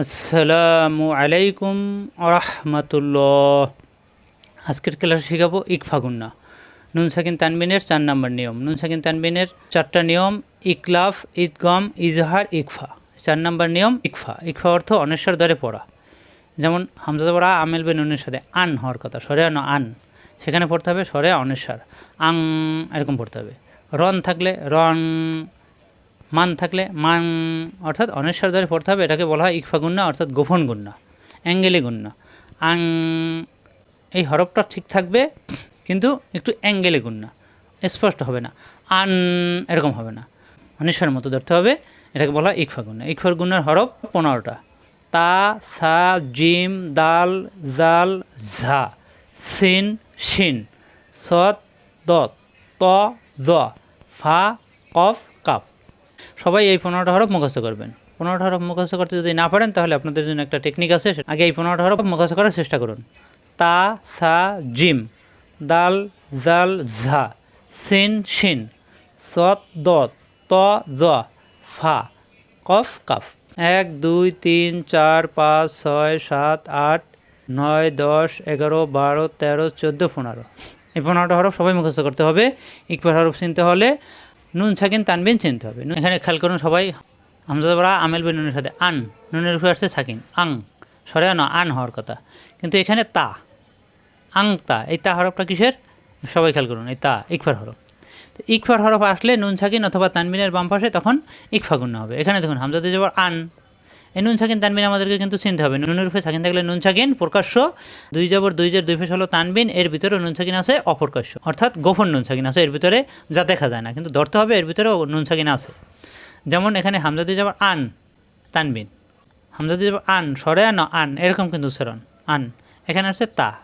আসসালামু আলাইকুম রহমতুল্লাহ আজকের ক্লাসে শেখাবো ইকফাগুন্না নুন, সাকিন, তানবিনের চার নম্বর নিয়ম। নুন, সাকিন, তানবিনের চারটা নিয়ম ইকলাফ ইদগম, ইজহার, ইকফা। চার নম্বর নিয়ম, ইকফা। ইকফা অর্থ অনেশ্বর দ্বারে পড়া। যেমন হামজা পড়া আমেল বে নুনের সাথে আন হওয়ার কথা। সরে আনো আন। সেখানে পড়তে হবে সরে অনেশ্বর। আং, এরকম পড়তে হবে। রন থাকলে রন মান থাকলে মান অর্থাৎ অনেশ্বর দ্বারে পড়তে হবে, এটাকে বলা হয় ইকফা গুন্না অর্থাৎ গোপন গুন্না, অ্যাঙ্গেলি গুন্না। আং, এই হরফটা ঠিক থাকবে, কিন্তু একটু অ্যাঙ্গেলে গুন্না, স্পষ্ট হবে না, আন এরকম হবে না। অনেশ্বরের মতো ধরতে হবে, এটাকে বলা হয় ইকফা গুন্না। ইকফার গুন্নার হরফ পনেরোটা। তা, সা, জিম, দাল, জাল, ঝা, সিন, শিন, সৎ, দত, ত, জ, ফা, কফ সবাই এই পনেরোটা হরফ মুখস্থ করবেন। পনেরোটা হরফ মুখস্থ করতে যদি না পারেন, তাহলে আপনাদের জন্য একটা টেকনিক আছে। আগে এই পনেরোটা হরফ মুখস্থ করার চেষ্টা করুন। তা, সা, জিম। দাল, জাল, ঝা। সিন, শিন। সৎ দত ত, জ। ফা। কফ, কাফ। এক, দুই, তিন, চার, পাঁচ, ছয়, সাত, আট, নয়, দশ, এগারো, বারো, তেরো, চোদ্দ, পনেরো। এই পনেরোটা হরফ সবাই মুখস্থ করতে হবে। ইকবার হরফ চিনতে হলে নুন সাকিন তানবিন চিনতে হবে। এখানে খেয়াল করুন সবাই হামজাদা আমেল বিন নুনের সাথে আন। নুনের উপরে আসছে সাকিন, আং। সরে না, আন হওয়ার কথা। কিন্তু এখানে তা, আং তা, এই তা হরফটা কিসের? সবাই খেয়াল করুন, এই তা, ইকফার হরফ। তো ইকফার হরফ আসলে নুন সাকিন অথবা তানবিনের বাম পাশে তখন ইকফা হবে। এখানে দেখুন, হামজাদে যাবার আন এই নুন সাকিন তানবিন আমাদেরকে কিন্তু চিনতে হবে। নুনের উপরে সাকিন থাকলে নুন সাকিন, প্রকাশ্য। দুই জবর, দুই জের, দুই ফেস হলো তানবিন, এর ভিতরে নুন সাকিন আছে, অপ্রকাশ্য। অর্থাৎ গোপন নুন সাকিন আছে, এর ভিতরে যা দেখা যায় না। কিন্তু ধরতে হবে এর ভিতরে নুন সাকিন আছে। যেমন এখানে হামজাতে যাবার আন, তানবিন। হামজাতে যাবার আন সরে আন আন, এরকম কিন্তু উচ্চারণ। আন, এখানে আছে তা।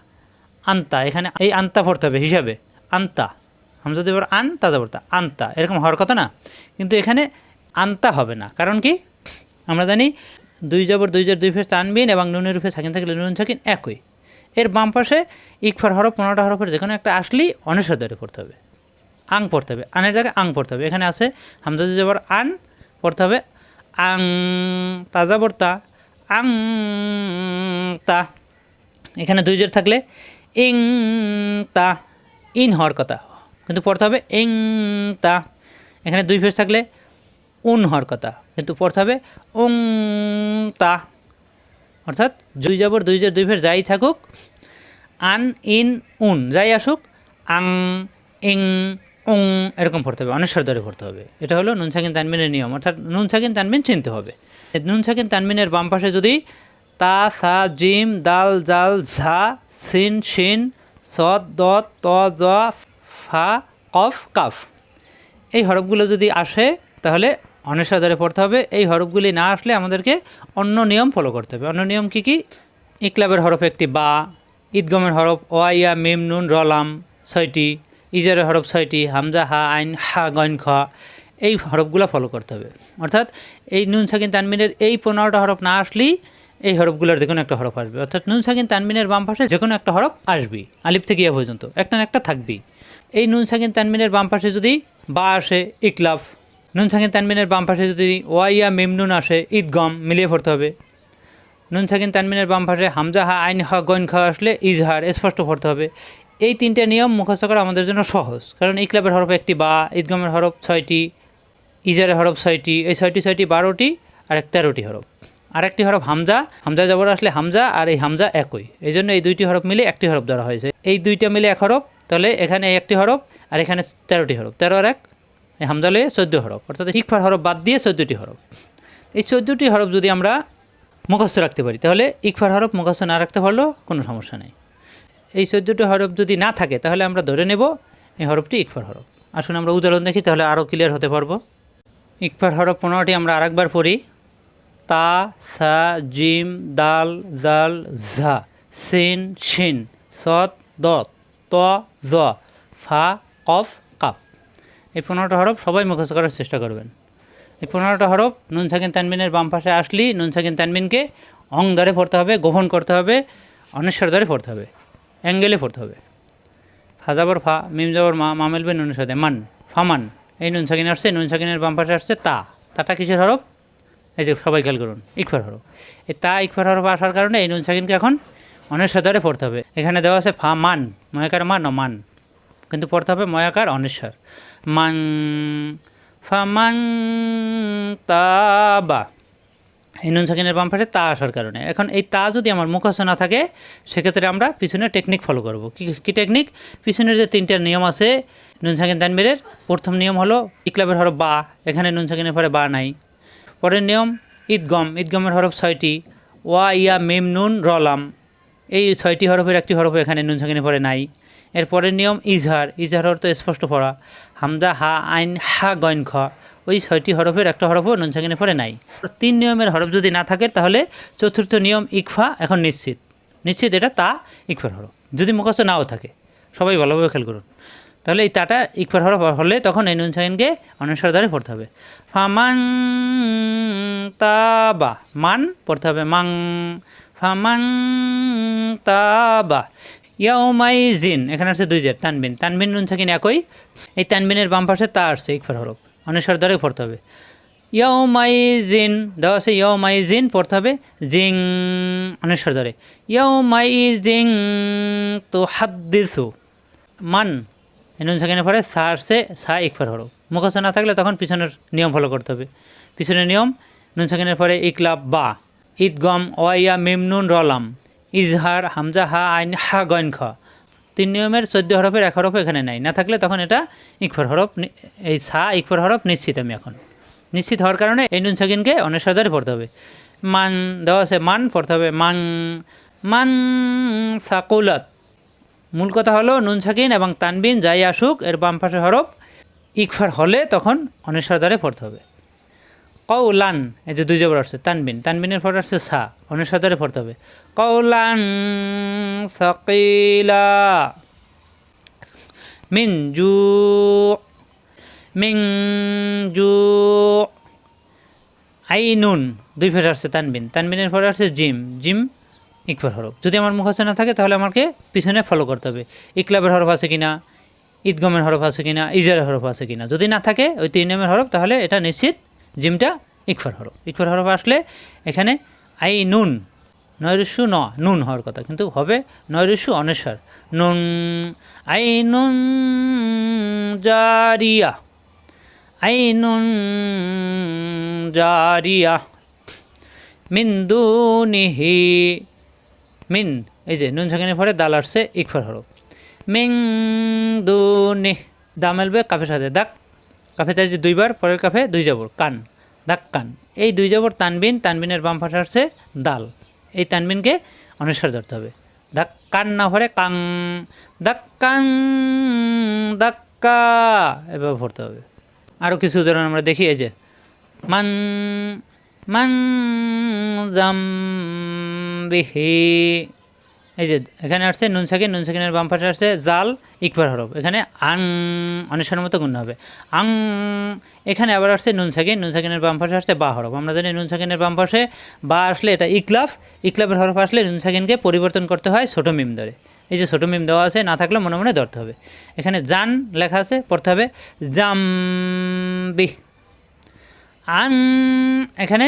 আন্তা, এখানে এই আন্তা পড়তে হবে হিসাবে। আন্তা। হামজা দেবর আন তাজা পড়তা আন্তা, এরকম হওয়ার কথা না। কিন্তু এখানে আন্তা হবে না। কারণ কি? আমরা জানি দুই জবর, দুই জের দুই ফেস তানবিন এবং নুনের রূপে সাকিন থাকলে নুন, সাকিন একই। এর বাম পাশে ইকফার হরফ, পনেরোটা হরফের যে কোনো একটা আসলেই ধরে পড়তে হবে। আং পড়তে হবে। আনের জায়গায় আং পড়তে হবে। এখানে আছে হামজা জবর আন পড়তে হবে। আং, তাজা পড়তা আং, তা। এখানে দুই জোর থাকলে ইং, তা। ইন হওয়ার কথা। কিন্তু পড়তে হবে ইং, তা। এখানে দুই ফেস থাকলে উন হওয়ার কথা। কিন্তু পড়তে হবে উং তা। অর্থাৎ দুই যাবর দুই দুই ফের যাই থাকুক, আন, ইন, উন, যাই আসুক, আং, ইং, উং, এরকম পড়তে হবে অনেশ্বর ধরে পড়তে হবে। এটা হলো নুন, সাকিন তানমিনের নিয়ম। অর্থাৎ নুন, সাকিন তানমিন চিনতে হবে। নুন, সাকিন তানমিনের বাম পাশে যদি তা, সা, জিম, দাল, জাল, ঝা, সিন, শিন, সদ দ ত, জ, ফা, কফ, কাফ। এই হরফগুলো যদি আসে, তাহলে অনেশ্বর পড়তে হবে। এই হরফগুলি না আসলে আমাদেরকে অন্য নিয়ম ফলো করতে হবে। অন্য নিয়ম কি কি? ইকলাবের হরফ একটি বা, ঈদগমের হরফ ওয়াইয়া, মিম, নুন, রলাম ছয়টি, ইজারের হরফ ছয়টি, হামজা, হা, আইন, হা গইন খ, এই হরফগুলো ফলো করতে হবে। অর্থাৎ এই নুন, সাকিন, তানমিনের এই পনেরোটা হরফ না আসলেই এই হরফগুলোর যে কোনো একটা হরফ আসবে। অর্থাৎ নুন, সাকিন, তানমিনের বাম পাশে যে কোনো একটা হরফ আসবি আলিফ থেকে ইয়া পর্যন্ত। একটা না একটা থাকবি এই নুন, সাকিন, তানমিনের বাম পাশে যদি বা আসে, ইকলাফ নুন সাকিন তানমিনের বাম পাশে যদি ওয়াইয়া মিমনুন আসে ঈদগম মিলিয়ে পড়তে হবে। নুন সাকিন তানমিনের বাম পাশে হামজা হা আইন হা গইন খা আসলে ইজহার স্পষ্ট পড়তে হবে। এই তিনটে নিয়ম মুখস্থ করা আমাদের জন্য সহজ, কারণ ইকলাবের হরফ একটি বা ঈদগমের হরফ ছয়টি ইজারের হরফ ছয়টি, এই ছয়টি ছয়টি বারোটি আর এক তেরোটি হরফ। আরেকটি হরফ হামজা হামজা জবর আসলে হামজা আর এই হামজা একই। এই জন্য এই দুইটি হরফ মিলে একটি হরফ ধরা হয়েছে। এই দুইটা মিলে এক হরফ, তাহলে এখানে একটি হরফ আর এখানে তেরোটি হরফ। তেরো আর এক এই হামজা লয়ে চোদ্দ হরফ, অর্থাৎ ইকফার হরফ বাদ দিয়ে চোদ্দোটি হরফ। এই চোদ্দোটি হরফ যদি আমরা মুখস্থ রাখতে পারি, তাহলে ইকফার হরফ মুখস্থ না রাখতে পারলেও কোনো সমস্যা নেই। এই চোদ্দোটি হরফ যদি না থাকে, তাহলে আমরা ধরে নেব এই হরফটি ইকফার হরফ। আসুন আমরা উদাহরণ দেখি, তাহলে আরও ক্লিয়ার হতে পারব। ইকফার হরফ পনেরোটি আমরা আরেকবার পড়ি। তা, সা, জিম, দাল, জাল, ঝা, সিন, শিন, সৎ দত ত জ ফা, কফ এই পনেরোটা হরফ সবাই মুখস্থ করার চেষ্টা করবেন। এই পনেরোটা হরফ নুন সাকিন তানবিনের বাম পাশে আসলেই নুন সাকিন তানবিনকে অং ধরে পড়তে হবে, গোপন করতে হবে, অনেশ্বর ধরে পড়তে হবে, অ্যাঙ্গেলে পড়তে হবে। ফাজাবর ফা, মিম জবর মা মামেলবে নুনের সাথে, মান ফামান এই নুন সাকিন আসছে নুন সাকিনের বাম পাশে আসছে তা। তাটা কিসের হরফ? এই যে সবাই খেয়াল করুন, ইকফার হরফ। এই তা, ইকফার হরফ আসার কারণে এই নুন সাকিনকে এখন অনেশ্বর দ্বারে পড়তে হবে। এখানে দেওয়া আছে ফা মান ময়াকার মান ও মান। কিন্তু পড়তে হবে ময়াকার অনেশ্বর। মান ফামান তাবা। এই নুন সাকিনের বাম পাশে তা আসার কারণে। এখন এই তা যদি আমার মুখস্থ না থাকে, সেক্ষেত্রে আমরা পিছনের টেকনিক ফলো করব। কি, কী টেকনিক পিছনের যে তিনটা নিয়ম আছে, নুন সাকিন তানবিরের প্রথম নিয়ম হলো ইকলাবের হরফ বা, এখানে নুন সাকিনের পরে বা নাই। পরের নিয়ম ঈদগম ঈদগমের হরফ ছয়টি। ওয়া ইয়া মেম নুন রলাম। এই ছয়টি হরফের একটি হরফ এখানে নুন সাকিনের পরে নাই। এর পরের নিয়ম ইজহার ইজহার অর্থ স্পষ্ট পড়া। হামদা, হা, আইন, হা, গইন, খ। ওই ছয়টি হরফের একটা হরফও নুন সাকিনের পরে নাই। তিন নিয়মের হরফ যদি না থাকে, তাহলে চতুর্থ নিয়ম ইকফা এখন নিশ্চিত। নিশ্চিত এটা তা ইকফার হরফ। যদি মুখস্থ নাও থাকে, সবাই ভালোভাবে খেয়াল করুন। তাহলে এই তাটা ইকফার হরফ হলে তখন এই নুন সাকিনকে অনেশ্বর দ্বারে পড়তে হবে। ফামান তাবা, মান পড়তে হবে। মাং, ফামান তাবা। ইয়াউমাই জিন এখানে আছে দুই জের, তানবিন। তানবিন নুন সাকিন একই, এই তানবিনের বাম পাশে তা আসছে ইকফার হরফ। অনেশ্বর দ্বারে পড়তে হবে। ইয়াউমাই জিন দেওয়া আছে ইয়াউমাই জিন পড়তে হবে জিং দ্বারে ইয়াউমাই জিং তো হাদ্দিসু মান নুন সাকিনের পরে সা আসছে, সা ইকফার হরফ। মুখস্থ না থাকলে তখন পিছনের নিয়ম ফলো করতে হবে। পিছনের নিয়ম, নুন সাকিনের পরে ইকলাব বা, ঈদগম, ওয়াইয়া মিমনুন রলাম ইজহার, হামজা, হা, আইন, হা, গইন, খ। তিন নিয়মের চোদ্দ হরফের এক হরফ এখানে নাই। না থাকলে তখন এটা ইকফার হরফ এই সা, ইকফর হরফ নিশ্চিত আমি এখন। নিশ্চিত হওয়ার কারণে এই নুন সাকিনকে অনেশ্বর পড়তে হবে। মান দেওয়া আছে মান, পড়তে হবে মান মান সাকুলাত। মূল কথা হলো নুন সাকিন এবং তানবিন যাই আসুক, এর বাম পাশে হরফ ইকফার হলে তখন অনেশ্বর পড়তে হবে। কৌলান এই যে দুই জবর আসছে, তানবিন, তানবিনের পর আসছে সা অনেশ্বর দ্বারে পড়তে হবে। কৌলান সকিলা মিন জু মিং জু, আইনুন, দুই ফের আসছে তানবিন। তানবিনের পরে আসছে জিম জিম ইকফার হরফ। যদি আমার মুখস্থ না থাকে, তাহলে আমাকে পিছনে ফলো করতে হবে। ইকলাবের হরফ আছে কিনা, ঈদগমের হরফ আছে কিনা, ইজারের হরফ আছে কিনা। যদি না থাকে, ওই তিন নামের হরফ, তাহলে এটা নিশ্চিত জিমটা ইকফার হরফ। ইকফার হরফ আসলে এখানে আই নুন নৈরস্যু ন, নুন হওয়ার কথা। কিন্তু হবে নৈরস্যু অনেশ্বর। নুন, আই নুন জারিয়া আইনুন জারিয়া, মিন দুনিহি, মিন, এই যে নুন সেখানে পরে দাল আসছে ইকফার হরফ। মিং দুনি দা মেলবে কাফের সাথে, দাক কাফে যে দুইবার, পরের কাফে দুই যাবর কান দাক কান। এই দুই যাবর তানবিন, তানবিনের বাম পাশে আসছে দাল। এই তানবিনকে অনেশ্বর ধরতে হবে। কান না ভরে কাং দাক কাং দাক্কা এভাবে ভরতে হবে। আরও কিছু উদাহরণ আমরা দেখি, এই যে, মান মান জাম বিহি এই যে এখানে আসছে, নুন সাকিন, নুন সাকিনের বাম পাশে আসছে, জাল ইকবার হরফ। এখানে আং অনেশ্বরের মতো গুণ হবে। আং, এখানে আবার আসছে নুন সাকিন, নুন সাকিনের বাম পাশে আসছে বা হরফ। আমরা জানি নুন সাকিনের বাম পাশে বা আসলে এটা ইকলাফ। ইকলাফের হরফ আসলে নুন সাকিনকে পরিবর্তন করতে হয় ছোটো মিম ধরে। এই যে ছোটো মিম দেওয়া আছে, না থাকলে মনে মনে ধরতে হবে। এখানে জান লেখা আছে, পড়তে হবে জাম্বি। আন এখানে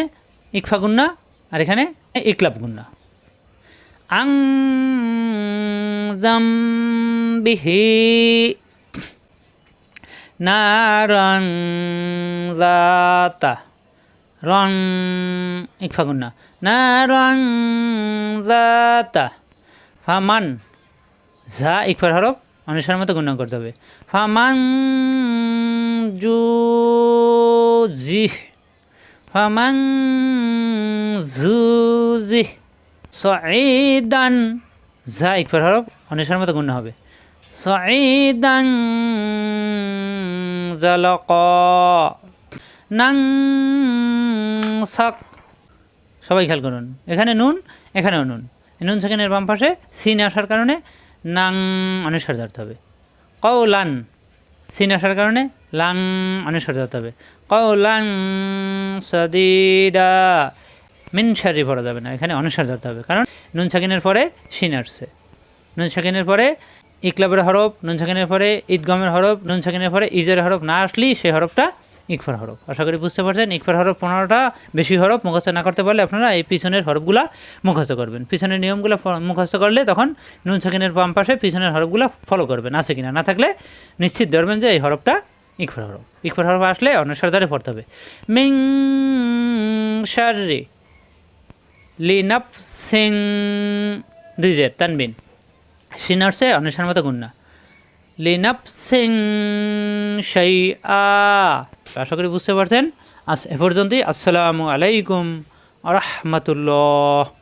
ইকফা গুন্না আর এখানে ইকলাব গুন্না আং জাম্বিহি নারং জাতা। রং ইকফা গুন্না নারং জাতা। ফামান। ঝা ইকফার হরফ অনুসারের মতো গুণন করতে হবে। ফামান জু জি ফামান জু জি সঈদান, যা ইকফার হরফ অনুসারের মতো গুণ হবে। সঈদান, জলক, নাং, সক। সবাই খেয়াল করুন। এখানে নুন, এখানেও নুন। নুন সেখানের বাম পাশে সিন আসার কারণে নাং অনেশ্বর ধরতে হবে। কৌলান সিন আসার কারণে লাং অনেশ্বর ধরতে হবে। কৌলাং সদিদা। মিন সারি পড়া যাবে না, এখানে অনেশ্বর ধরতে হবে। কারণ নুন সাকিনের পরে সিন আসছে। নুন সাকিনের পরে ইকলাবের হরফ, নুন সাকিনের পরে ঈদগমের হরফ, নুন সাকিনের পরে ইজের হরফ না আসলেই সেই হরফটা ইকফার হরফ। আশা করি বুঝতে পারছেন, ইকফার হরফ পনেরোটা বেশি হরফ মুখস্থ না করতে পারলে আপনারা এই পিছনের হরফগুলা মুখস্থ করবেন। পিছনের নিয়মগুলো মুখস্থ করলে তখন নুন সাকিনের বাম পাশে পিছনের হরফগুলো ফলো করবেন, আছে কিনা না থাকলে নিশ্চিত ধরবেন যে এই হরফটা ইকফার হরফ। ইকফার হরফ আসলে অন্য সর্দারে পড়তে হবে। মিং শারি লিনাপ সিং দুই জের তানবিন। সিনার্সে অনেশার মতো গুন্না লিনাপ সিং সেই আ আশা করি বুঝতে পারছেন। আস এ পর্যন্তই। আসসালামু আলাইকুম রহমতুল্লাহ।